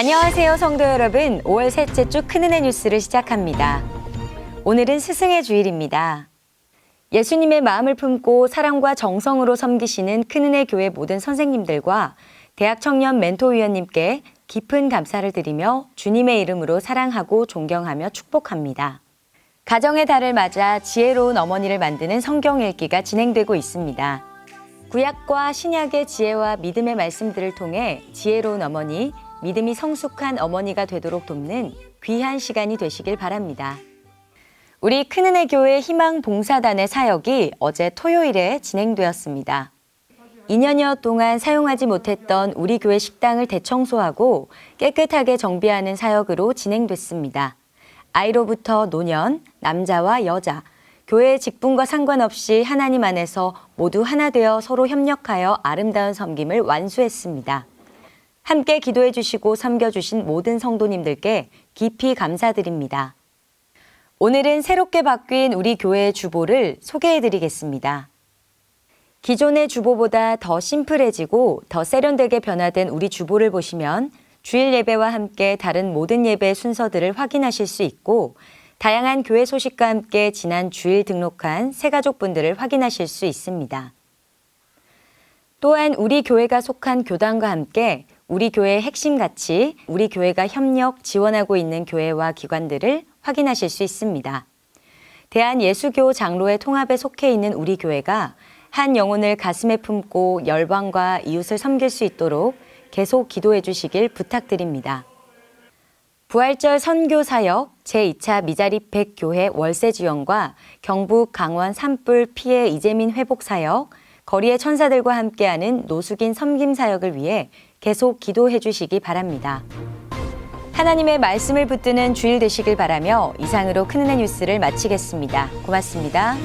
안녕하세요, 성도 여러분. 5월 셋째 주 큰은혜 뉴스를 시작합니다. 오늘은 스승의 주일입니다. 예수님의 마음을 품고 사랑과 정성으로 섬기시는 큰은혜 교회 모든 선생님들과 대학 청년 멘토위원님께 깊은 감사를 드리며 주님의 이름으로 사랑하고 존경하며 축복합니다. 가정의 달을 맞아 지혜로운 어머니를 만드는 성경 읽기가 진행되고 있습니다. 구약과 신약의 지혜와 믿음의 말씀들을 통해 지혜로운 어머니, 믿음이 성숙한 어머니가 되도록 돕는 귀한 시간이 되시길 바랍니다. 우리 큰은혜 교회 희망 봉사단의 사역이 어제 토요일에 진행되었습니다. 2년여 동안 사용하지 못했던 우리 교회 식당을 대청소하고 깨끗하게 정비하는 사역으로 진행됐습니다. 아이로부터 노년, 남자와 여자, 교회 직분과 상관없이 하나님 안에서 모두 하나 되어 서로 협력하여 아름다운 섬김을 완수했습니다. 함께 기도해 주시고 섬겨 주신 모든 성도님들께 깊이 감사드립니다. 오늘은 새롭게 바뀐 우리 교회의 주보를 소개해 드리겠습니다. 기존의 주보보다 더 심플해지고 더 세련되게 변화된 우리 주보를 보시면 주일 예배와 함께 다른 모든 예배 순서들을 확인하실 수 있고 다양한 교회 소식과 함께 지난 주일 등록한 새가족분들을 확인하실 수 있습니다. 또한 우리 교회가 속한 교단과 함께 우리 교회의 핵심 가치, 우리 교회가 협력, 지원하고 있는 교회와 기관들을 확인하실 수 있습니다. 대한예수교 장로의 통합에 속해 있는 우리 교회가 한 영혼을 가슴에 품고 열방과 이웃을 섬길 수 있도록 계속 기도해 주시길 부탁드립니다. 부활절 선교 사역 제2차 미자립 100교회 월세 지원과 경북 강원 산불 피해 이재민 회복 사역, 거리의 천사들과 함께하는 노숙인 섬김 사역을 위해 계속 기도해 주시기 바랍니다. 하나님의 말씀을 붙드는 주일 되시길 바라며 이상으로 큰은혜 뉴스를 마치겠습니다. 고맙습니다.